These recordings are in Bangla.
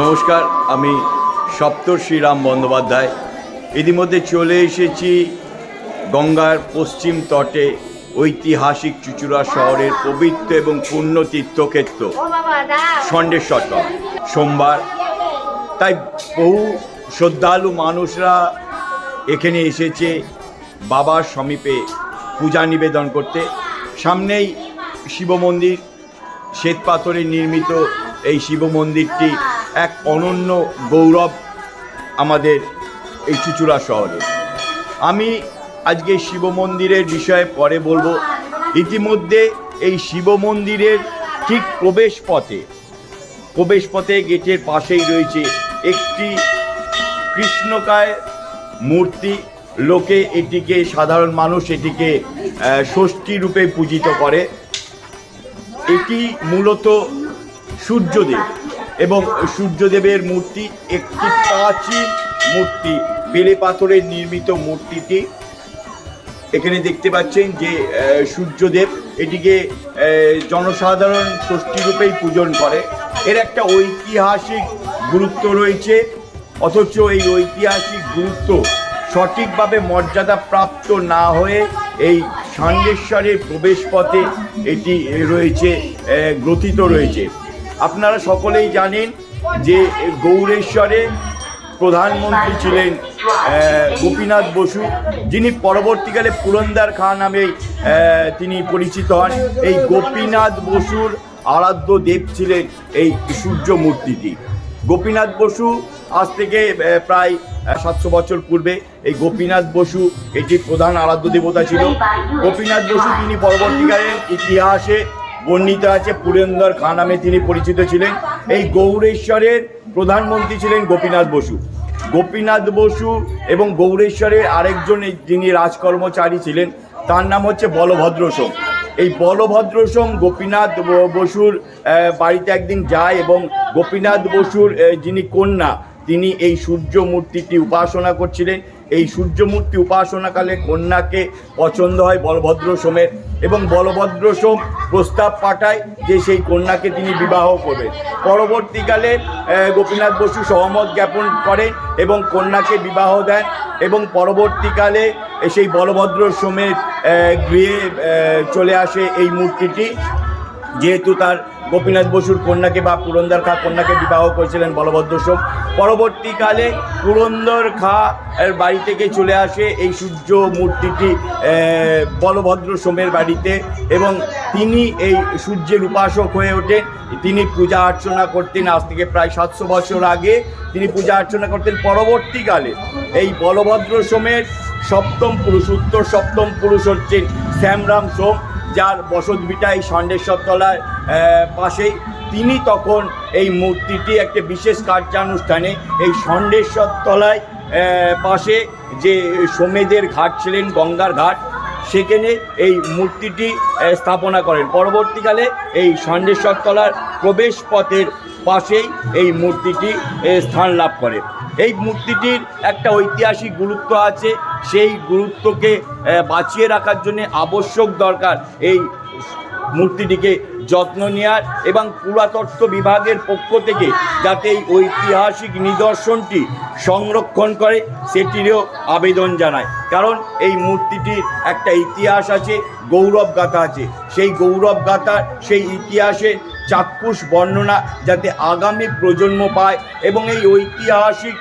নমস্কার আমি সপ্তর্ষি রাম বন্দ্যোপাধ্যায়। ইতিমধ্যে চলে এসেছি গঙ্গার পশ্চিম তটে ঐতিহাসিক চুচুড়া শহরের পবিত্র এবং পূর্ণ তীর্থক্ষেত্র ষণ্ডেশ্বর। সোমবার তাই বহু শ্রদ্ধালু মানুষরা এখানে এসেছে বাবার সমীপে পূজা নিবেদন করতে। সামনেই শিব মন্দির শ্বেত পাথরে নির্মিত এই শিব মন্দিরটি এক অনন্য গৌরব আমাদের এই চুচুড়া শহরে। আমি আজকে শিব মন্দিরের বিষয়ে পরে বলব। ইতিমধ্যে এই শিব মন্দিরের ঠিক প্রবেশ পথে প্রবেশ পথে গেটের পাশেই রয়েছে একটি কৃষ্ণকায় মূর্তি। লোকে এটিকে, সাধারণ মানুষ এটিকে ষষ্ঠী রূপে পূজিত করে। এটি মূলত সূর্যদেব এবং সূর্যদেবের মূর্তি একটি প্রাচীন মূর্তি, বেলে পাথরের নির্মিত মূর্তিটি। এখানে দেখতে পাচ্ছেন যে সূর্যদেব এটিকে জনসাধারণ ষষ্ঠী রূপেই পূজন করে। এর একটা ঐতিহাসিক গুরুত্ব রয়েছে, অথচ এই ঐতিহাসিক গুরুত্ব সঠিকভাবে মর্যাদা প্রাপ্ত না হয়ে এই সান্ডেশ্বরের প্রবেশপথে এটি রয়েছে গ্রথিত রয়েছে। আপনারা সকলেই জানেন যে গৌরেশ্বরে প্রধানমন্ত্রী ছিলেন গোপীনাথ বসু, যিনি পরবর্তীকালে পুরন্দার খাঁ নামে তিনি পরিচিত হন। এই গোপীনাথ বসুর আরাধ্য দেব ছিলেন এই সূর্য মূর্তিটি। গোপীনাথ বসু আজ থেকে প্রায় সাতশো বছর পূর্বে এই গোপীনাথ বসু এটি প্রধান আরাধ্য দেবতা ছিল। গোপীনাথ বসু তিনি পরবর্তীকালে ইতিহাসে বর্ণিত আছে, পুরেন্দর খাঁ নামে তিনি পরিচিত ছিলেন। এই গৌরেশ্বরের প্রধানমন্ত্রী ছিলেন গোপীনাথ বসু। গোপীনাথ বসু এবং গৌরেশ্বরের আরেকজন যিনি রাজকর্মচারী ছিলেন, তার নাম হচ্ছে বলভদ্র সোম। এই বলভদ্র সোম গোপীনাথ বসুর বাড়িতে একদিন যায় এবং গোপীনাথ বসুর যিনি কন্যা, তিনি এই সূর্য মূর্তিটি উপাসনা করছিলেন। এই সূর্যমূর্তি উপাসনাকালে কন্যাকে পছন্দ হয় বলভদ্র সোমের। এবং বলভদ্র সোম প্রস্তাব পাঠায় যে সেই কন্যাকে তিনি বিবাহ করবেন। পরবর্তীকালে গোপীনাথ বসু সহমত জ্ঞাপন করেন এবং কন্যাকে বিবাহ দেন এবং পরবর্তীকালে সেই বলভদ্র সোমের গৃহে চলে আসে এই মূর্তিটি। যেহেতু তার গোপীনাথ বসুর কন্যাকে বা পুরন্দর খা কন্যাকে বিবাহ করেছিলেন বলভদ্র সোম পরবর্তীকালে পুরন্দর খা এর বাড়ি থেকে চলে আসে এই সূর্য মূর্তিটি বলভদ্র সোমের বাড়িতে এবং তিনি এই সূর্যের উপাসক হয়ে ওঠেন। তিনি পূজা অর্চনা করতেন আজ থেকে প্রায় সাতশো বছর আগে। তিনি পূজা অর্চনা করতেন পরবর্তীকালে। এই বলভদ্র সোমের সপ্তম পুরুষ, উত্তর সপ্তম পুরুষ হচ্ছেন শ্যামরাম সোম। যার বসত বিটাই ষণ্ডেশ্বর তলার পাশেই। তিনি তখন এই মূর্তিটি একটি বিশেষ কার্যানুষ্ঠানে এই ষণ্ডেশ্বর তলায় পাশে যে সোমেদের ঘাট ছিলেন, গঙ্গার ঘাট, সেখানে এই মূর্তিটি স্থাপনা করেন। পরবর্তীকালে এই ষণ্ডেশ্বর তলার প্রবেশ পথের পাশেই এই মূর্তিটি স্থান লাভ করে। এই মূর্তিটির একটা ঐতিহাসিক গুরুত্ব আছে। সেই গুরুত্বকে বাঁচিয়ে রাখার জন্য আবশ্যক দরকার এই মূর্তিটিকে যত্ন নেওয়ার এবং পুরাতত্ত্ব বিভাগের পক্ষ থেকে যাতে এই ঐতিহাসিক নিদর্শনটি সংরক্ষণ করে, সেটিরও আবেদন জানায়। কারণ এই মূর্তিটির একটা ইতিহাস আছে, গৌরব গাথা আছে। সেই গৌরব গাথার সেই ইতিহাসের চাক্ষুষ বর্ণনা যাতে আগামী প্রজন্ম পায় এবং এই ঐতিহাসিক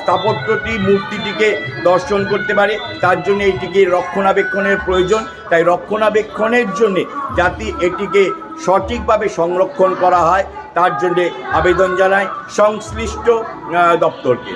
স্থাপত্যটি, মূর্তিটিকে দর্শন করতে পারে, তার জন্য এটিকে রক্ষণাবেক্ষণের প্রয়োজন। তাই রক্ষণাবেক্ষণের জন্যে যাতে এটিকে সঠিকভাবে সংরক্ষণ করা হয়। তার জন্যে আবেদন জানায় সংশ্লিষ্ট দপ্তরকে।